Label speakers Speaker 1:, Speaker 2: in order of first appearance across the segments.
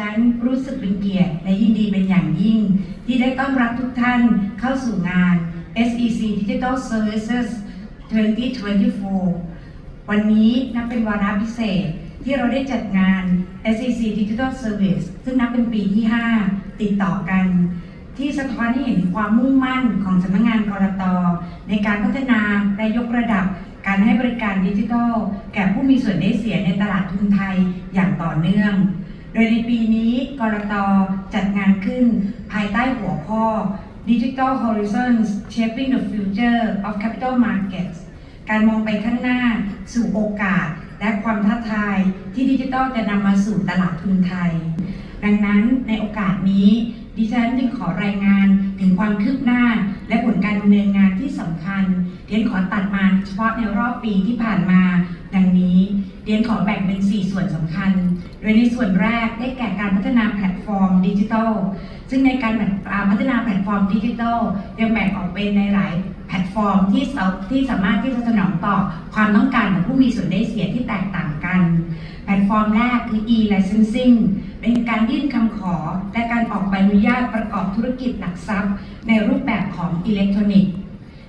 Speaker 1: ฉันรู้สึกเป็นเกียรติและยินดีเป็นอย่างยิ่ง ที่ได้ต้อนรับทุกท่านเข้าสู่งาน SEC Digital Services 2024 วันนี้นับเป็นวาระพิเศษที่เราได้จัดงาน SEC Digital Service ซึ่งนับเป็นปีที่ 5 ติดต่อกัน ที่สะท้อนให้เห็นความมุ่งมั่นของสำนักงานกรตในการพัฒนาและยกระดับการให้บริการดิจิทัล แก่ผู้มีส่วนได้เสียในตลาดทุนไทยอย่างต่อเนื่อง โดยในปีนี้กรตจัดงานขึ้นภายใต้หัวข้อ Digital Horizons Shaping the Future of Capital Markets การมองไปข้างหน้าสู่โอกาสและความท้าทายที่ดิจิทัลจะนำมาสู่ตลาดทุนไทย ดังนั้นในโอกาสนี้ ดิฉันจึงขอรายงานถึงความคืบหน้า และผลการดำเนินงานที่สำคัญเรียนขอตัดมาเฉพาะในรอบปีที่ผ่านมา ดังนี้ เรียนขอแบ่งเป็น 4 ส่วนสำคัญ โดยในส่วนแรกได้แก่การพัฒนาแพลตฟอร์มดิจิทัล ซึ่งในการพัฒนาแพลตฟอร์มดิจิทัลยังแบ่งออกเป็นในหลายแพลตฟอร์มที่สาที่สามารถที่จะสนองต่อความต้องการของผู้มีส่วนได้เสียที่แตกต่างกัน แพลตฟอร์มแรกคือ e-licensing เป็นการยื่นคำขอและการออกใบอนุญาตประกอบธุรกิจหลักทรัพย์ ในรูปแบบของอิเล็กทรอนิกส์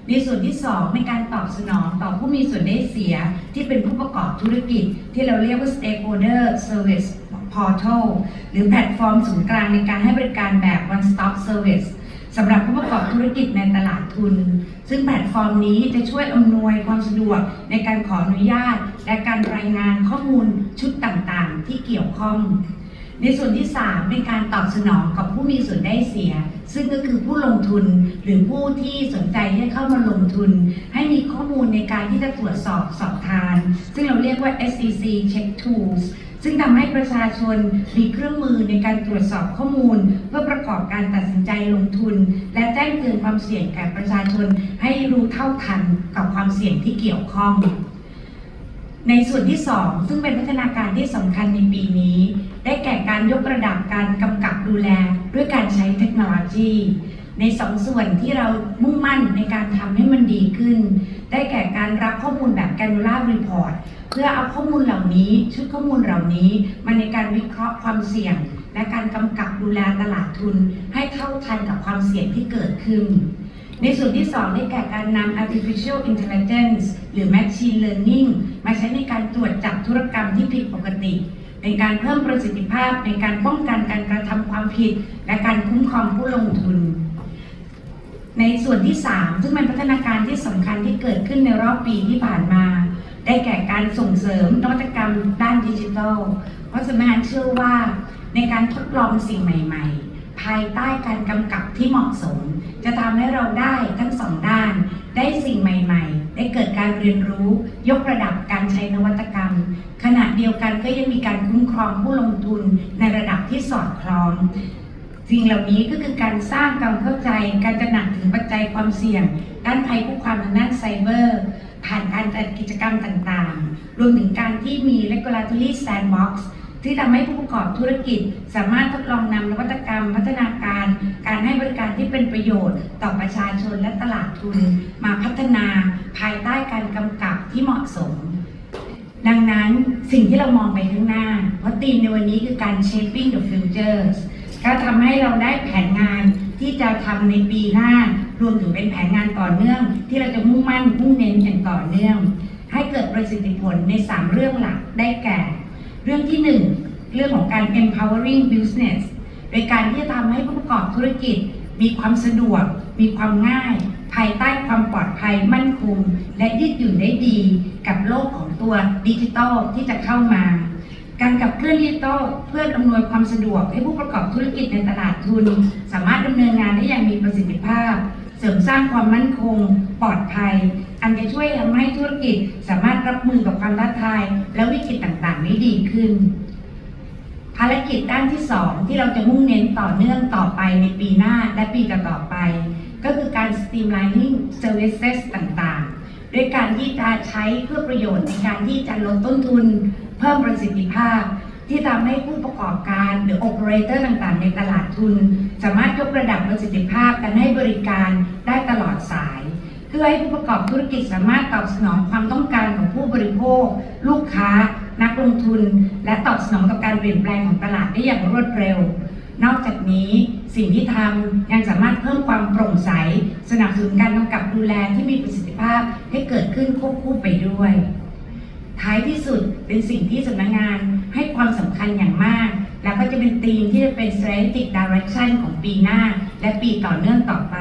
Speaker 1: ในส่วนที่2ในการตอบสนองต่อผู้มีส่วนได้เสียที่เป็นผู้ประกอบธุรกิจ ที่เราเรียกว่า stakeholder service portal หรือแพลตฟอร์มศูนย์กลางในการให้บริการแบบ one stop service สำหรับผู้ประกอบธุรกิจในตลาดทุน ซึ่งแพลตฟอร์มนี้จะช่วยอำนวยความสะดวกในการขออนุญาต และการรายงานข้อมูลชุดต่างๆ ที่เกี่ยวข้อง ในส่วนที่ 3 เป็นการตอบสนองกับผู้มีส่วนได้เสีย ซึ่งก็คือผู้ลงทุนหรือผู้ที่สนใจที่จะเข้ามาลงทุน ให้มีข้อมูลในการที่จะตรวจสอบสอบทาน ซึ่งเราเรียกว่า SEC Check Tools ซึ่งทำให้ประชาชนมีเครื่องมือในการตรวจสอบข้อมูล เพื่อประกอบการตัดสินใจลงทุน และแจ้งเตือนความเสี่ยงแก่ประชาชนให้รู้เท่าทันกับความเสี่ยงที่เกี่ยวข้อง ในส่วนที่ 2 ซึ่งเป็นพัฒนาการที่สำคัญในปีนี้ ได้แก่การยกระดับการกำกับดูแลด้วยการใช้เทคโนโลยี ในสองส่วนที่เรามุ่งมั่นในการทำให้มันดีขึ้น ได้แก่การรับข้อมูลแบบ granular report เพื่อเอาข้อมูลเหล่านี้ ชุดข้อมูลเหล่านี้มาในการวิเคราะห์ความเสี่ยง และการกำกับดูแลตลาดทุน ให้เท่าทันกับความเสี่ยงที่เกิดขึ้นในส่วนที่ 2 ได้แก่การนำ artificial intelligence หรือ machine learning มาใช้ในการตรวจจับธุรกรรมที่ผิดปกติ เป็นการเพิ่มประสิทธิภาพในการป้องกันการกระทำความผิด และการคุ้มครองผู้ลงทุน ในส่วนที่ 3 ซึ่งเป็นพัฒนาการที่สำคัญที่เกิดขึ้นในรอบปีที่ผ่านมา ได้แก่การส่งเสริมนวัตกรรมด้านดิจิทัล เพราะสำนักงานเชื่อว่าในการทดลองสิ่งใหม่ ๆ ภายใต้การกำกับที่เหมาะสม จะทำให้เราได้ทั้งสองด้าน ได้สิ่งใหม่ ๆ ได้เกิดการเรียนรู้ ยกระดับการใช้นวัตกรรม ขณะเดียวกันก็ยังมีการคุ้มครองผู้ลงทุนในระดับที่สอดคล้องสิ่งเหล่านี้ก็คือการสร้างความเข้าใจ การตระหนักถึงปัจจัยความเสี่ยง ด้านภัยคุกคามทางด้านไซเบอร์ ผ่านการจัดกิจกรรมต่างๆ รวมถึงการที่มี regulatory sandbox ที่ทำให้ผู้ประกอบธุรกิจ สามารถทดลองนำนวัตกรรม พัฒนาการ การให้บริการที่เป็นประโยชน์ ต่อประชาชนและตลาดทุน มาพัฒนาภายใต้การกำกับที่เหมาะสม ดังนั้นสิ่งที่เรามองไปข้างหน้าเพราะธีมในวันนี้คือการ shaping the futures ก็ทำให้เราได้แผนงานที่จะทำในปีหน้ารวมถึงเป็นแผนงานต่อเนื่อง ที่เราจะมุ่งมั่นมุ่งเน้นอย่างต่อเนื่อง ให้เกิดประสิทธิผลใน 3 เรื่องหลักได้แก่ เรื่องที่ 1 เรื่องของการ empowering business โดยการที่จะทำให้ผู้ประกอบธุรกิจ มีความสะดวก มีความง่าย ภายใต้ความปลอดภัยมั่นคง และยืดหยุ่นได้ดีกับโลกของตัวดิจิทัลที่จะเข้ามา การกับเคลื่อนดิจิทัลเพื่ออำนวยความสะดวกให้ผู้ประกอบธุรกิจในตลาดทุน สามารถดำเนินงานได้อย่างมีประสิทธิภาพ เสริมสร้างความมั่นคง ปลอดภัย อันจะช่วยทำให้ธุรกิจสามารถรับมือกับความท้าทาย และวิกฤตต่างๆได้ดีขึ้น ภารกิจด้านที่ 2 ที่เราจะมุ่งเน้นต่อเนื่องต่อไปในปีหน้าและปีต่อๆไป ก็คือการ streamlining services ต่างๆ ด้วยการที่จะใช้เพื่อประโยชน์ในการที่จะลดต้นทุน เพิ่มประสิทธิภาพ ที่ทำให้ผู้ประกอบการหรือ operator ต่างๆ ในตลาดทุน สามารถยกระดับประสิทธิภาพการให้บริการได้ตลอดสาย เพื่อให้ผู้ประกอบธุรกิจสามารถตอบสนองความต้องการของผู้บริโภค ลูกค้า นักลงทุน และตอบสนองต่อการเปลี่ยนแปลงของตลาดได้อย่างรวดเร็ว นอกจากนี้สิ่งที่ทำยังสามารถเพิ่มความโปร่งใส สนับสนุนการกำกับดูแลที่มีประสิทธิภาพให้เกิดขึ้นควบคู่ไปด้วย ท้ายที่สุดเป็นสิ่งที่สำนักงาน ให้ความสำคัญอย่างมาก แล้วก็จะเป็นธีมที่จะเป็น strategic direction ของปีหน้า และปีต่อเนื่องต่อไป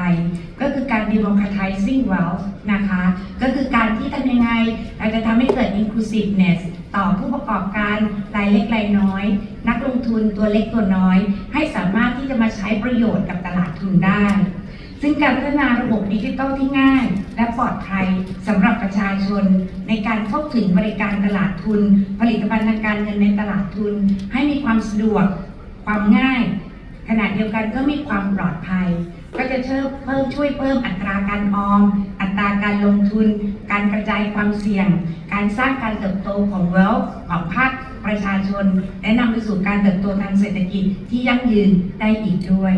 Speaker 1: ก็คือการ democratizing wealth นะคะ ก็คือการที่ทำยังไง เราจะทำให้เกิด inclusiveness ต่อผู้ประกอบการรายเล็กรายน้อย นักลงทุนตัวเล็กตัวน้อย ให้สามารถที่จะมาใช้ประโยชน์กับตลาดทุนได้ ซึ่งการพัฒนาระบบดิจิทัลที่ง่าย และปลอดภัยสำหรับประชาชน ในการเข้าถึงบริการตลาดทุน ผลิตภัณฑ์ทางการเงินในตลาดทุน ให้มีความสะดวกความง่าย ขณะเดียวกันก็มีความปลอดภัย ก็จะเชิ่เพิ่มช่วยเพิ่มอัตราการออม อัตราการลงทุน การกระจายความเสี่ยง การสร้างการเติบโตของ wealth ของภาคประชาชน และนำไปสู่การเติบโตทางเศรษฐกิจที่ยั่งยืนได้อีกด้วย